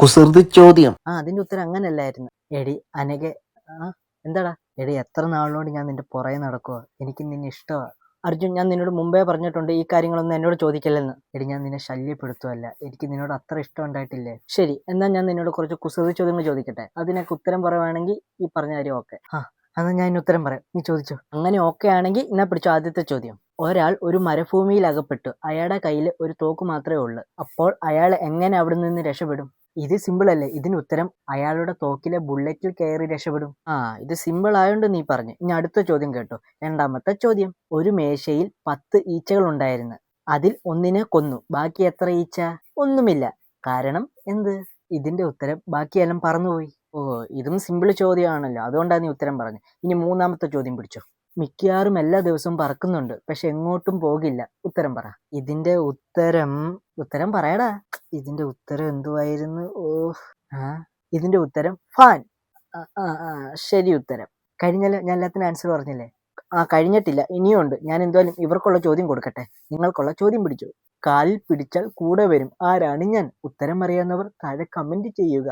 കുസൃതി ചോദ്യം. ആ അതിന്റെ ഉത്തരം അങ്ങനല്ലായിരുന്നു. എടി അനകെ എന്താടാ? എടി എത്ര നാളിനോട് ഞാൻ നിന്റെ പുറകെ നടക്കുക എനിക്ക് നിന്നെ ഇഷ്ടമാണ് അർജുൻ ഞാൻ നിന്നോട് മുമ്പേ പറഞ്ഞിട്ടുണ്ട് ഈ കാര്യങ്ങളൊന്നും എന്നോട് ചോദിക്കല്ലെന്ന്. എടി ഞാൻ നിന്നെ ശല്യപ്പെടുത്തുമല്ല എനിക്ക് നിന്നോട് അത്ര ഇഷ്ടം ഉണ്ടായിട്ടില്ലേ? ശരി എന്നാൽ ഞാൻ നിന്നോട് കുറച്ച് കുസൃതി ചോദ്യങ്ങൾ ചോദിക്കട്ടെ. അതിനൊക്കെ ഉത്തരം പറയുവാണെങ്കിൽ ഈ പറഞ്ഞ കാര്യം ഓക്കെ. ആ എന്നാൽ ഞാൻ ഉത്തരം പറയാം. നീ ചോദിച്ചു. അങ്ങനെ ഓക്കെ ആണെങ്കിൽ എന്നാ പിടിച്ചു ആദ്യത്തെ ചോദ്യം. ഒരാൾ ഒരു മരഭൂമിയിൽ അകപ്പെട്ടു അയാളുടെ കയ്യിൽ ഒരു തോക്ക് മാത്രമേ ഉള്ളൂ. അപ്പോൾ അയാൾ എങ്ങനെ അവിടെ നിന്ന് രക്ഷപ്പെടും? ഇത് സിമ്പിൾ അല്ലേ? ഇതിന് ഉത്തരം അയാളുടെ തോക്കിലെ ബുള്ളറ്റിൽ കയറി രക്ഷപ്പെടും. ആ ഇത് സിമ്പിൾ ആയതുകൊണ്ട് നീ പറഞ്ഞു. ഇനി അടുത്ത ചോദ്യം കേട്ടോ. രണ്ടാമത്തെ ചോദ്യം. ഒരു മേശയിൽ പത്ത് ഈച്ചകൾ ഉണ്ടായിരുന്നു. അതിൽ ഒന്നിനെ കൊന്നു. ബാക്കി എത്ര ഈച്ച? ഒന്നുമില്ല. കാരണം എന്ത്? ഇതിന്റെ ഉത്തരം ബാക്കിയെല്ലാം പറന്നുപോയി. ഓ ഇതും സിമ്പിൾ ചോദ്യമാണല്ലോ. അതുകൊണ്ടാണ് നീ ഉത്തരം പറഞ്ഞു. ഇനി മൂന്നാമത്തെ ചോദ്യം പിടിച്ചോ. മിക്കവാറും എല്ലാ ദിവസവും പറക്കുന്നുണ്ട്. പക്ഷെ എങ്ങോട്ടും പോകില്ല. ഉത്തരം പറ. ഇതിന്റെ ഉത്തരം ഉത്തരം പറയടാ. ഇതിന്റെ ഉത്തരം എന്തുവായിരുന്നു? ഓ ഇതിന്റെ ഉത്തരം ഫാൻ. ആ, ശരി ഉത്തരം. കഴിഞ്ഞല്ലോ ഞാൻ എല്ലാത്തിനും ആൻസർ പറഞ്ഞില്ലേ? ആ കഴിഞ്ഞിട്ടില്ല ഇനിയും ഉണ്ട്. ഞാൻ എന്തായാലും ഇവർക്കുള്ള ചോദ്യം കൊടുക്കട്ടെ. നിങ്ങൾക്കുള്ള ചോദ്യം പിടിച്ചു. കാലിൽ പിടിച്ചാൽ കൂടെ വരും. ആരാണ് ഞാൻ? ഉത്തരം അറിയാവുന്നവർ താഴെ കമന്റ് ചെയ്യുക.